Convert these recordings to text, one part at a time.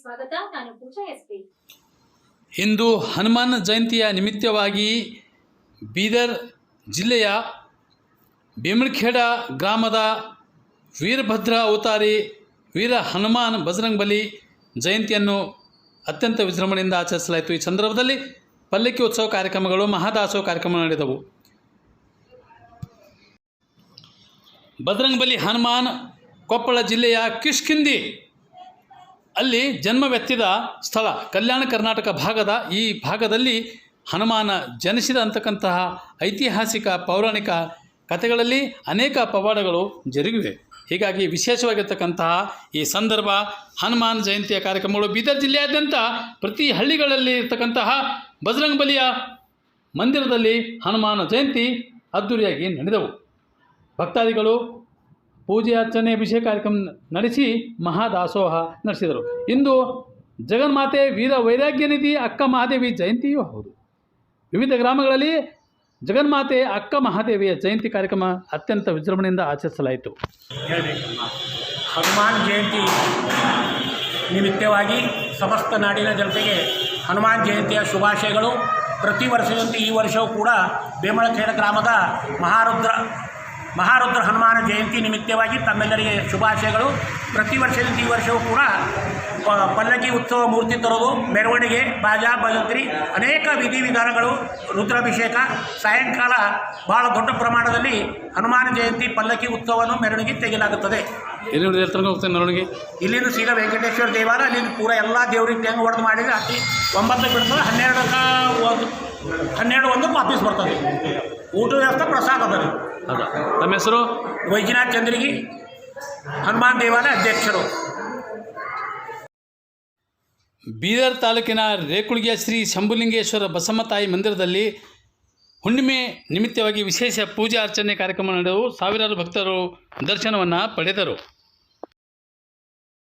ಸ್ವಾಗತ. ನಾನು ಇಂದು ಹನುಮಾನ್ ಜಯಂತಿಯ ನಿಮಿತ್ತವಾಗಿ ಬೀದರ್ ಜಿಲ್ಲೆಯ ಬೇಮಣಖೇಡ ಗ್ರಾಮದ ವೀರಭದ್ರ ಅವತಾರಿ ವೀರ ಹನುಮಾನ್ ಬಜರಂಗಬಲಿ ಜಯಂತಿಯನ್ನು ಅತ್ಯಂತ ವಿಜೃಂಭಣೆಯಿಂದ ಆಚರಿಸಲಾಯಿತು. ಈ ಸಂದರ್ಭದಲ್ಲಿ ಪಲ್ಲಕ್ಕಿ ಉತ್ಸವ ಕಾರ್ಯಕ್ರಮಗಳು ಮಹಾದಾಸೋ ಕಾರ್ಯಕ್ರಮ ನಡೆದವು. ಬಜರಂಗ್ ಬಲಿ ಹನುಮಾನ್ ಕೊಪ್ಪಳ ಜಿಲ್ಲೆಯ ಕಿಷ್ಕಿಂದಿ ಅಲ್ಲಿ ಜನ್ಮವೆತ್ತಿದ ಸ್ಥಳ, ಕಲ್ಯಾಣ ಕರ್ನಾಟಕ ಭಾಗದ ಈ ಭಾಗದಲ್ಲಿ ಹನುಮಾನ ಜನಿಸಿದ ಅಂತಕ್ಕಂತಹ ಐತಿಹಾಸಿಕ ಪೌರಾಣಿಕ ಕಥೆಗಳಲ್ಲಿ ಅನೇಕ ಪವಾಡಗಳು ಜರುಗಿವೆ. ಹೀಗಾಗಿ ವಿಶೇಷವಾಗಿರ್ತಕ್ಕಂತಹ ಈ ಸಂದರ್ಭ ಹನುಮಾನ್ ಜಯಂತಿಯ ಕಾರ್ಯಕ್ರಮಗಳು ಬೀದರ್ ಜಿಲ್ಲೆಯಾದ್ಯಂತ ಪ್ರತಿ ಹಳ್ಳಿಗಳಲ್ಲಿ ಇರ್ತಕ್ಕಂತಹ ಬಜರಂಗ್ ಬಲಿಯ ಮಂದಿರದಲ್ಲಿ ಹನುಮಾನ ಜಯಂತಿ ಅದ್ದೂರಿಯಾಗಿ ನಡೆದವು. ಭಕ್ತಾದಿಗಳು ಪೂಜೆ, ಅರ್ಚನೆ, ಅಭಿಷೇಕ ಕಾರ್ಯಕ್ರಮ ನಡೆಸಿ ಮಹಾದಾಸೋಹ ನಡೆಸಿದರು. ಇಂದು ಜಗನ್ಮಾತೆ ವೀರ ವೈರಾಗ್ಯ ನಿಧಿ ಅಕ್ಕ ಮಹಾದೇವಿ ಜಯಂತಿಯೂ ಹೌದು. ವಿವಿಧ ಗ್ರಾಮಗಳಲ್ಲಿ ಜಗನ್ಮಾತೆ ಅಕ್ಕ ಮಹಾದೇವಿಯ ಜಯಂತಿ ಕಾರ್ಯಕ್ರಮ ಅತ್ಯಂತ ವಿಜೃಂಭಣೆಯಿಂದ ಆಚರಿಸಲಾಯಿತು. ಹನುಮಾನ್ ಜಯಂತಿ ನಿಮಿತ್ತವಾಗಿ ಸಮಸ್ತ ನಾಡಿನ ಜನತೆಗೆ ಹನುಮಾನ್ ಜಯಂತಿಯ ಶುಭಾಶಯಗಳು. ಪ್ರತಿ ವರ್ಷದಂತೆ ಈ ವರ್ಷವೂ ಕೂಡ ಬೇಮಳಖೇಡ ಗ್ರಾಮದ ಮಹಾರುದ್ರ ಮಹಾರುದ್ರ ಹನುಮಾನ ಜಯಂತಿ ನಿಮಿತ್ತವಾಗಿ ತಮ್ಮೆಲ್ಲರಿಗೆ ಶುಭಾಶಯಗಳು. ಪ್ರತಿ ವರ್ಷದಿಂದ ಈ ವರ್ಷವೂ ಕೂಡ ಪಲ್ಲಕ್ಕಿ ಉತ್ಸವ ಮೂರ್ತಿ ತರೋದು ಮೆರವಣಿಗೆ ಬಾಜಾ ಭಜಂತ್ರಿ ಅನೇಕ ವಿಧಿವಿಧಾನಗಳು ರುದ್ರಾಭಿಷೇಕ ಸಾಯಂಕಾಲ ಭಾಳ ದೊಡ್ಡ ಪ್ರಮಾಣದಲ್ಲಿ ಹನುಮಾನ ಜಯಂತಿ ಪಲ್ಲಕ್ಕಿ ಉತ್ಸವವನ್ನು ಮೆರವಣಿಗೆ ತೆಗೆಯಲಾಗುತ್ತದೆ. ಮೆರವಣಿಗೆ? ಇಲ್ಲಿಂದ ಸೀದಾ ವೆಂಕಟೇಶ್ವರ ದೇವಾಲಯ ಅಲ್ಲಿಂದ ಪೂರ ಎಲ್ಲ ದೇವರಿಗೆ ತೆಂಗು ಹೊಡೆದು ಮಾಡಿದರೆ ಅತಿ ಒಂಬತ್ತು ಬಿಡ್ತದೆ ಹನ್ನೆರಡಕ್ಕೆ ಒಂದು ಹನ್ನೆರಡು ಒಂದಕ್ಕೆ ವಾಪಸ್ ಬರ್ತದೆ. ಊಟ ವ್ಯವಸ್ಥೆ ಪ್ರಸಾದ ಅದ ಅದ ತಮ್ಮ ಹೆಸರು? ವೈದ್ಯನಾಥ್ ಚಂದ್ರಗಿ ಹನುಮಾನ್ ದೇವಾಲಯ ಅಧ್ಯಕ್ಷರು. ಬೀದರ್ ತಾಲೂಕಿನ ರೇಕುಳಿಗೆಯ ಶ್ರೀ ಶಂಭುಲಿಂಗೇಶ್ವರ ಬಸಮ್ಮತಾಯಿ ಮಂದಿರದಲ್ಲಿ ಹುಣ್ಣಿಮೆ ನಿಮಿತ್ತವಾಗಿ ವಿಶೇಷ ಪೂಜಾ ಅರ್ಚನೆ ಕಾರ್ಯಕ್ರಮ ನಡೆದು ಸಾವಿರಾರು ಭಕ್ತರು ದರ್ಶನವನ್ನು ಪಡೆದರು.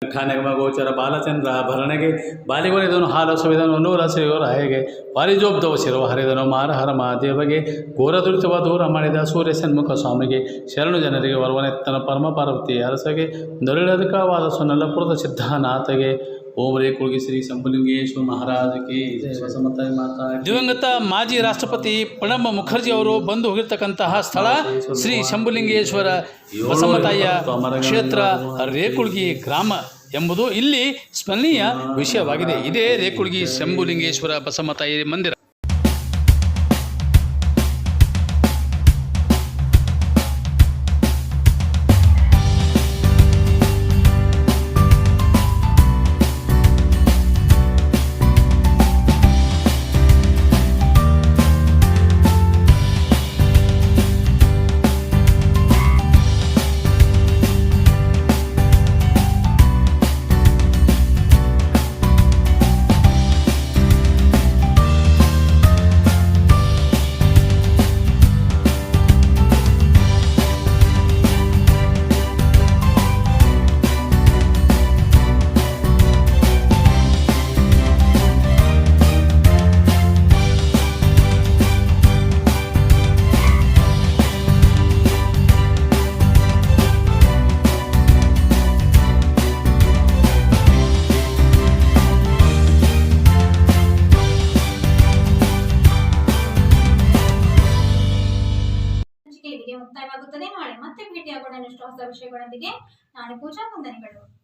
ಖಾನೆಗಮ ಗೋಚರ ಬಾಲಚಂದ್ರ ಭರಣೆಗೆ, ಬಾಲಿಗೊಲಿದನು ಹಾಲು ಸವಿದನು ನೂರ ಸೇವರ ಹೇಗೆ ಪಾರಿಜೋಬ್ಧವ ಹರಿದನು ಮಾರಹರ ಮಹಾದೇವಗೆ ಘೋರ ದುರಿತವ ದೂರ ಮಾಡಿದ ಸೂರ್ಯ ಸನ್ಮುಖ ಸ್ವಾಮಿಗೆ, ಶರಣು ಜನರಿಗೆ ವರವನೆತ್ತನ ಪರಮ ಪಾರ್ವತಿ ಅರಸಗೆ ದೊರೆಳದಕವಾದ ಸುನಲ್ಲಪುರದ ಸಿದ್ಧನಾಥಗೆ ಓಂ ರೇಕುಳಿಗೆ ಶ್ರೀ ಶಂಭುಲಿಂಗೇಶ್ವರ ಮಹಾರಾಜಕ್ಕೆ. ಮಾತಾ ದಿವಂಗತ ಮಾಜಿ ರಾಷ್ಟ್ರಪತಿ ಪ್ರಣಬ್ ಮುಖರ್ಜಿ ಅವರು ಬಂದು ಹೋಗಿರ್ತಕ್ಕಂತಹ ಸ್ಥಳ ಶ್ರೀ ಶಂಭುಲಿಂಗೇಶ್ವರ ಬಸಮ್ಮತಾಯಿಯ ಕ್ಷೇತ್ರ ರೇಕುಳ್ಗಿ ಗ್ರಾಮ ಎಂಬುದು ಇಲ್ಲಿ ಸ್ಮರಣೀಯ ವಿಷಯವಾಗಿದೆ. ಇದೇ ರೇಕುಳ್ಗಿ ಶಂಭುಲಿಂಗೇಶ್ವರ ಬಸಮತಾಯಿ ಮಂದಿರ. ಮುಕ್ತಾಯವಾಗುತ್ತದೆ. ನಾಳೆ ಮತ್ತೆ ಭೇಟಿಯಾಗೋಣ ಇಷ್ಟು ಹೊಸ ವಿಷಯಗಳೊಂದಿಗೆ. ನಾನು ಪೂಜಾ ವಂದನೆಗಳು.